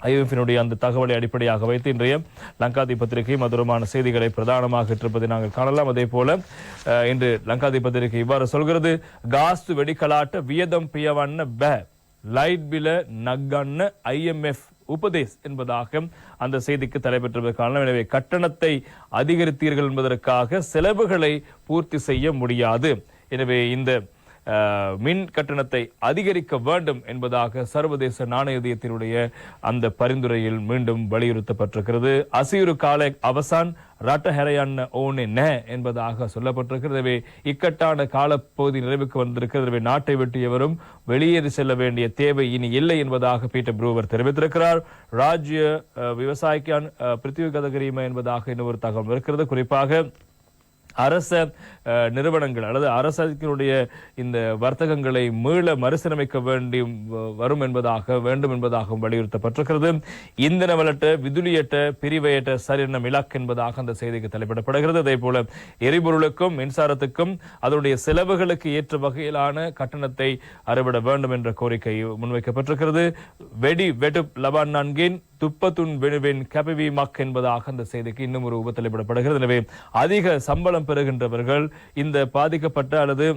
ஐஎஃபினுடைய அந்த தகவலை அடிப்படையாக வைத்து இன்றைய லங்காதி பத்திரிகை மதுரமான செய்திகளை பிரதானமாக இருப்பதை நாங்கள் காணலாம். அதே போல அஹ், இன்று லங்காதி பத்திரிகை இவ்வாறு சொல்கிறது. காஸ்து வெடிக்கலாட்ட வியதம் பியவண்ண ப லைட் பில நக்கண்ண ஐஎம்எஃப் உபதேஸ் என்பதாக அந்த செய்திக்கு தலைப்பெற்றதற்கு காரணம். எனவே கட்டணத்தை அதிகரித்தீர்கள் என்பதற்காக செலவுகளை பூர்த்தி செய்ய முடியாது. எனவே இந்த மின் கட்டணத்தை அதிகரிக்க வேண்டும் என்பதாக சர்வதேச நாணயத்தினுடைய அந்த பரிந்துரையில் மீண்டும் வலியுறுத்தப்பட்டிருக்கிறது. அசியுறு கால அவசான் ராட்டஹெரையான ஓனே ந என்பதாக சொல்லப்பட்டிருக்கிறது. இக்கட்டான காலப்பகுதி நிறைவுக்கு வந்திருக்கிறது. நாட்டை விட்டு எவரும் வெளியேறி செல்ல வேண்டிய தேவை இனி இல்லை என்பதாக பீட்டர் ப்ரூவர் தெரிவித்திருக்கிறார். ராஜ்ய விவசாயிக்கான் அஹ், பிருத்திவி என்பதாக இன்னொரு தகவல் இருக்கிறது. குறிப்பாக அரச நிறுவனங்கள் அல்லது அரசினுடைய இந்த வர்த்தகங்களை மீள மறுசீரமைக்க வேண்டி வரும் என்பதாக வேண்டும் என்பதாகவும் வலியுறுத்தப்பட்டிருக்கிறது. இந்தன வளட்ட விதுலியட்ட பிரிவையட்ட சரினம் இலக்கு என்பதாக அந்த செய்திக்கு தலைப்பிடப்படுகிறது. அதே போல எரிபொருளுக்கும் மின்சாரத்துக்கும் அதனுடைய செலவுகளுக்கு ஏற்ற வகையிலான கட்டணத்தை அறுவிட வேண்டும் என்ற கோரிக்கை முன்வைக்கப்பட்டிருக்கிறது. வெடி வெடு லபான் நான்கின் துப்பத்துண் வெணுவின் கபிவி மக் என்பதாக அந்த செய்திக்கு இன்னும் ஒரு உபத்தலைப்படப்படுகிறது எனவே அதிக சம்பளம் பெறுகின்றவர்கள் இந்த பாதிக்கப்பட்ட அல்லது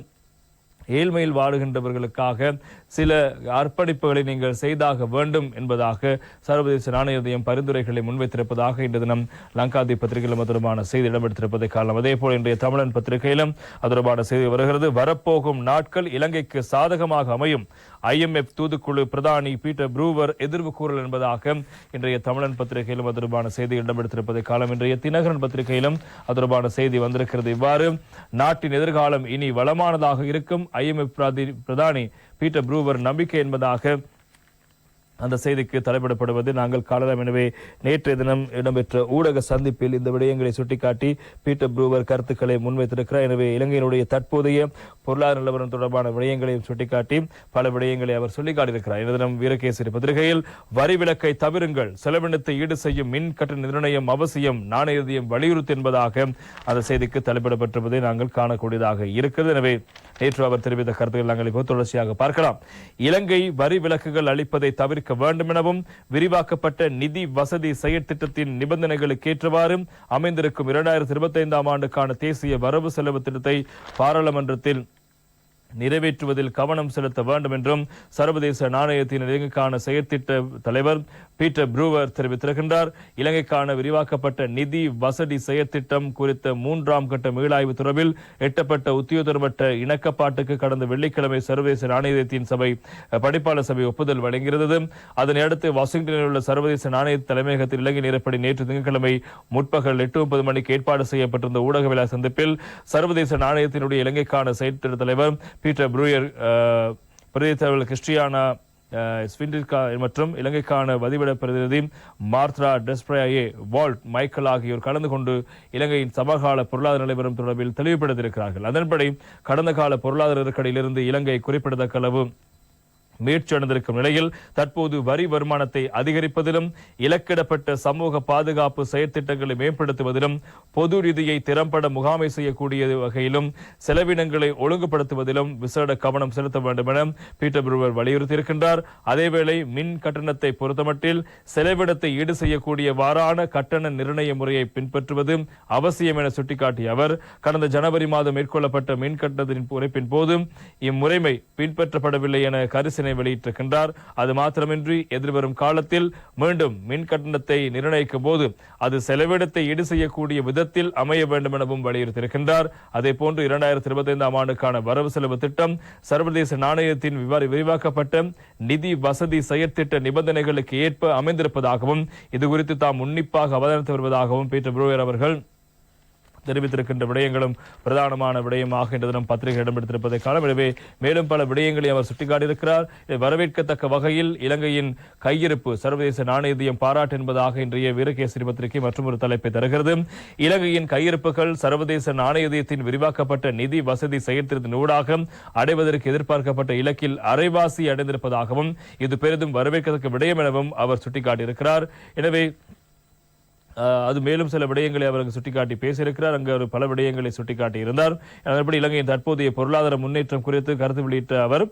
ஏழ்மையில் வாடுகின்றவர்களுக்காக சில அர்ப்பணிப்புகளை நீங்கள் செய்தாக வேண்டும் என்பதாக சர்வதேச நாணயத்தையும் பரிந்துரைகளை முன்வைத்திருப்பதாக இன்று தினம் லங்காதி பத்திரிகையில் தொடர்பான செய்தி இடம்பெற்றிருப்பதை காரணம். அதே போல் இன்றைய தமிழன் பத்திரிகையிலும் அது தொடர்பான செய்தி வருகிறது. வரப்போகும் நாட்கள் இலங்கைக்கு சாதகமாக அமையும். ஐஎம்எஃப் தூதுக்குழு பிரதானி பீட்டர் ப்ரூவர் எதிர்வு கூறல் என்பதாக இன்றைய தமிழன் பத்திரிகையிலும் அது தொடர்பான செய்தி இடம்பெடுத்திருப்பதை காலம் இன்றைய தினகரன் பத்திரிகையிலும் அது தொடர்பான செய்தி வந்திருக்கிறது. இவ்வாறு நாட்டின் எதிர்காலம் இனி வளமானதாக இருக்கும். ஐஎம்எஃப் பிரதானி பீட்டர் ப்ரூவர் நம்பிக்கை என்பதாக அந்த செய்திக்கு தலைப்பிடப்படுவது நாங்கள் காணலாம் எனவே நேற்றைய தினம் இடம்பெற்ற ஊடக சந்திப்பில் இந்த விடயங்களை சுட்டிக்காட்டி பீட்டர் ப்ரூவர் கருத்துக்களை முன்வைத்திருக்கிறார். எனவே இலங்கையினுடைய தற்போதைய பொருளாதார நிலவரம் தொடர்பான விடயங்களையும் சுட்டிக்காட்டி பல விடயங்களை அவர் சொல்லிக்காட்டியிருக்கிறார். இந்த தினம் வீரகேசரி பத்திரிகையில் வரி விலக்கை தவிருங்கள் செலவினத்தை ஈடு செய்யும் மின் கட்டண நிர்ணயம் அவசியம் நாணயத்தையும் வலியுறுத்து என்பதாக அந்த செய்திக்கு தலைப்பிடப்பட்டிருப்பதை நாங்கள் காணக்கூடியதாக இருக்கிறது. எனவே நேற்று அவர் தெரிவித்த கருத்துக்கள் நாங்கள் இப்போ தொடர்ச்சியாக பார்க்கலாம். இலங்கை வரி விலக்குகள் அளிப்பதை தவிர்க்க வேண்டும் எனவும் விரிவாக்கப்பட்ட நிதி வசதி செயற்திட்டத்தின் நிபந்தனைகளுக்கு ஏற்றவாறு அமைந்திருக்கும் இரண்டாயிரத்தி இருபத்தி ஐந்தாம் ஆண்டுக்கான தேசிய வரவு செலவு திட்டத்தை பாராளுமன்றத்தில் நிறைவேற்றுவதில் கவனம் செலுத்த வேண்டும் என்றும் சர்வதேச நாணயத்தின் இலங்கைக்கான செயற்திட்ட தலைவர் பீட்டர் ப்ரூவர் தெரிவித்திருக்கின்றார். இலங்கைக்கான விரிவாக்கப்பட்ட நிதி வசதி செயற்திட்டம் குறித்த மூன்றாம் கட்ட மீளாய்வு தொடர்பில் எட்டப்பட்ட உத்தியோகபட்ட இணக்கப்பாட்டுக்கு கடந்த வெள்ளிக்கிழமை சர்வதேச நாணயத்தின் சபை படிப்பாளர் சபை ஒப்புதல் வழங்கியிருந்தது. அதனையடுத்து வாஷிங்டனில் உள்ள சர்வதேச நாணய தலைமையகத்தில் இலங்கை நேரப்படி நேற்று திங்கட்கிழமை முற்பகல் எட்டு முப்பது மணிக்கு ஏற்பாடு செய்யப்பட்டிருந்த ஊடகவிழா சந்திப்பில் சர்வதேச நாணயத்தினுடைய இலங்கைக்கான செயற்திட்ட தலைவர் பீட்டர் ப்ரூயர் அஹ், பிரதி தலைவர் கிறிஸ்டியானா அஹ், மற்றும் இலங்கைக்கான வதிவிட பிரதிநிதி மார்த்ரா டெஸ்பிரே வால்ட் மைக்கேல் ஆகியோர் கலந்து கொண்டு இலங்கையின் சமகால பொருளாதார நிலவரம் தொடர்பில் தெளிவுபடுத்தியிருக்கிறார்கள். அதன்படி கடந்த கால பொருளாதார நெருக்கடியிலிருந்து இலங்கை குறிப்பிடத்தக்க அளவு மீழ்ச்சியடைந்திருக்கும் நிலையில் தற்போது வரி வருமானத்தை அதிகரிப்பதிலும் இலக்கிடப்பட்ட சமூக பாதுகாப்பு செயற்திட்டங்களை மேம்படுத்துவதிலும் பொது நிதியை திறம்பட முகாமை செய்யக்கூடிய வகையிலும் செலவினங்களை ஒழுங்குபடுத்துவதிலும் விசேட கவனம் செலுத்த வேண்டும் என பீட்டர் ப்ரூவர் வலியுறுத்தியிருக்கின்றார். அதேவேளை மின் கட்டணத்தை பொறுத்தமட்டில் செலவினத்தை ஈடு செய்யக்கூடியவாறான கட்டண நிர்ணய முறையை பின்பற்றுவது அவசியம் என சுட்டிக்காட்டிய அவர் கடந்த ஜனவரி மாதம் மேற்கொள்ளப்பட்ட மின் கட்டணத்தின் உரைப்பின் போது இம்முறைமை பின்பற்றப்படவில்லை என கரிசனை அறிவிப்பினை வெளியிட்டிருக்கின்றார். அது மாத்திரமின்றி எதிர்வரும் காலத்தில் மீண்டும் மின் கட்டணத்தை நிர்ணயிக்கும் போது அது செலவிடத்தை ஈடு செய்யக்கூடிய விதத்தில் அமைய வேண்டும் எனவும் வலியுறுத்தியிருக்கின்றார். அதே போன்று இரண்டாயிரத்தி இருபத்தி ஐந்தாம் ஆண்டுக்கான வரவு செலவு திட்டம் சர்வதேச நாணயத்தின் விரிவாக்கப்பட்ட நிதி வசதி செயற்திட்ட நிபந்தனைகளுக்கு ஏற்ப அமைந்திருப்பதாகவும் இதுகுறித்து தாம் உன்னிப்பாக அவதானித்து வருவதாகவும் பீட்டர் புரோயர் அவர்கள் தெரிவித்திருக்கின்ற விடயங்களும் பிரதானமான விடயமாக இன்று தினம் பத்திரிகை இடம்பெடுத்திருப்பதை காலம் எனவே மேலும் பல விடயங்களை அவர் சுட்டிக்காட்டியிருக்கிறார். இதை வரவேற்கத்தக்க வகையில் இலங்கையின் கையிருப்பு சர்வதேச நாணயத்தையும் பாராட்டு என்பதாக இன்றைய வீரகேசரி பத்திரிகை மற்றும் ஒரு தலைப்பை தருகிறது. இலங்கையின் கையிருப்புகள் சர்வதேச நாணயத்தின் விரிவாக்கப்பட்ட நிதி வசதி செயற்திட்டத்தின் ஊடாக அடைவதற்கு எதிர்பார்க்கப்பட்ட இலக்கில் அரைவாசி அடைந்திருப்பதாகவும் இது பெரிதும் வரவேற்கத்தக்க விடயம் எனவும் அவர் சுட்டிக்காட்டியிருக்கிறார். எனவே அது மேலும் சில விடயங்களை அவருக்கு சுட்டிக்காட்டி பேசியிருக்கிறார். அங்கு அவர் பல விடயங்களை சுட்டிக்காட்டி இருந்தார். அதன்படி இலங்கையின் தற்போதைய பொருளாதார முன்னேற்றம் குறித்து கருத்து வெளியிட்ட அவர்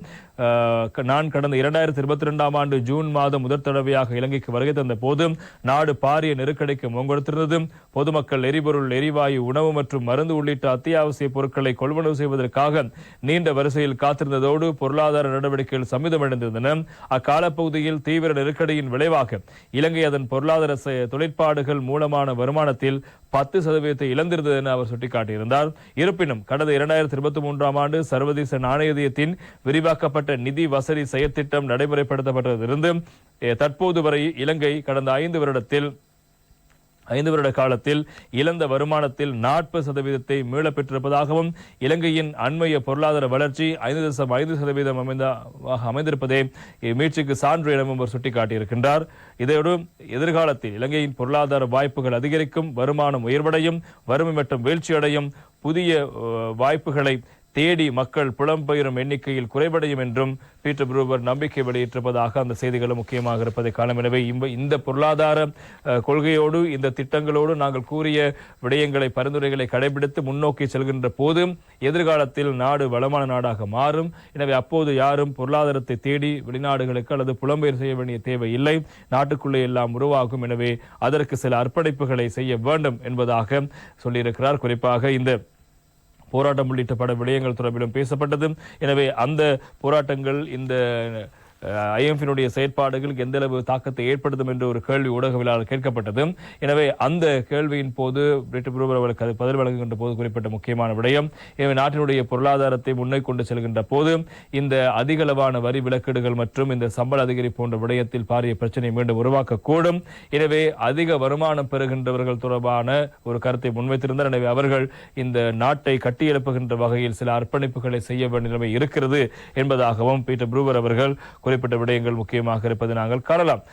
நான் கடந்த இரண்டாயிரத்தி இருபத்தி ரெண்டாம் ஆண்டு ஜூன் மாதம் முதற் தடவையாக இலங்கைக்கு வருகை தந்த போது நாடு பாரிய நெருக்கடிக்கு முன்கொடுத்திருந்தது பொதுமக்கள் எரிபொருள் எரிவாயு உணவு மற்றும் மருந்து உள்ளிட்ட அத்தியாவசிய பொருட்களை கொள்வனவு செய்வதற்காக நீண்ட வரிசையில் காத்திருந்ததோடு பொருளாதார நடவடிக்கைகள் சமிதமடைந்திருந்தன அக்காலப்பகுதியில் தீவிர நெருக்கடியின் விளைவாக இலங்கை அதன் பொருளாதார தொழிற்பாடுகள் மூலமான வருமானத்தில் பத்து சதவீதத்தை இழந்திருந்தது என அவர் சுட்டிக்காட்டியிருந்தார். இருப்பினும் கடந்த இரண்டாயிரத்தி இருபத்தி மூன்றாம் ஆண்டு சர்வதேச நாணயத்தின் விரிவாக்கப்பட்ட நிதி வசதி செயற்திட்டம் நடைமுறைப்படுத்தப்பட்டதிலிருந்து தற்போது வரை இலங்கை கடந்த ஐந்து வருடத்தில் ஐந்து வருட காலத்தில் இழந்த வருமானத்தில் நாற்பது சதவீதத்தை மீள பெற்றிருப்பதாகவும் இலங்கையின் அண்மைய பொருளாதார வளர்ச்சி ஐந்து தசம் ஐந்து சதவீதம் அமைந்த அமைந்திருப்பதே மீட்சிக்கு சான்று எனவும் அவர் சுட்டிக்காட்டியிருக்கின்றார். இதையோடு எதிர்காலத்தில் இலங்கையின் பொருளாதார வாய்ப்புகள் அதிகரிக்கும் வருமானம் உயர்வடையும் வறுமை மற்றும் வீழ்ச்சியடையும் புதிய வாய்ப்புகளை தேடி மக்கள் புலம்பெயரும் எண்ணிக்கையில் குறைவடையும் என்றும் பீட்டர் ப்ரூவர் நம்பிக்கை வெளியிட்டிருப்பதாக அந்த செய்திகளும் முக்கியமாக இருப்பதை காணும். எனவே இந்த பொருளாதார கொள்கையோடு இந்த திட்டங்களோடு நாங்கள் கூறிய விடயங்களை பரிந்துரைகளை கடைபிடித்து முன்னோக்கி செல்கின்ற போது எதிர்காலத்தில் நாடு வளமான நாடாக மாறும். எனவே அப்போது யாரும் பொருளாதாரத்தை தேடி வெளிநாடுகளுக்கு அல்லது புலம்பெயர் செய்ய வேண்டிய தேவை இல்லை. நாட்டுக்குள்ளே எல்லாம் உருவாகும். எனவே அதற்கு சில அர்ப்பணிப்புகளை செய்ய வேண்டும் என்பதாக சொல்லியிருக்கிறார். குறிப்பாக இந்த போராட்டம் உள்ளிட்ட பல விடயங்கள் தொடர்பிலும் பேசப்பட்டது. எனவே அந்த போராட்டங்கள் இந்த ஐஎம்எஃபினுடைய செயற்பாடுகள் எந்த அளவு தாக்கத்தை ஏற்படுத்தும் என்று ஒரு கேள்வி ஊடகவியலாளர் கேட்கப்பட்டது. எனவே அந்த கேள்வியின் போது பிரிட்டு புரூவர் அவர்களுக்கு அது பதில் வழங்குகின்ற போது குறிப்பிட்ட முக்கியமான விடயம். எனவே நாட்டினுடைய பொருளாதாரத்தை முன்னே கொண்டு செல்கின்ற போது இந்த அதிகளவான வரி விலக்கீடுகள் மற்றும் இந்த சம்பள அதிகரிப்பு போன்ற விடயத்தில் பாரிய பிரச்சனை மீண்டும் உருவாக்கக்கூடும். எனவே அதிக வருமானம் பெறுகின்றவர்கள் தொடர்பான ஒரு கருத்தை முன்வைத்திருந்தார். எனவே அவர்கள் இந்த நாட்டை கட்டியெழுப்புகின்ற வகையில் சில அர்ப்பணிப்புகளை செய்ய வேண்டிய நிலைமை இருக்கிறது என்பதாகவும் பீட்டர் புரூவர் அவர்கள் குறிப்பிட்ட விடயங்கள் முக்கியமாக இருப்பதை நாங்கள் காணலாம்.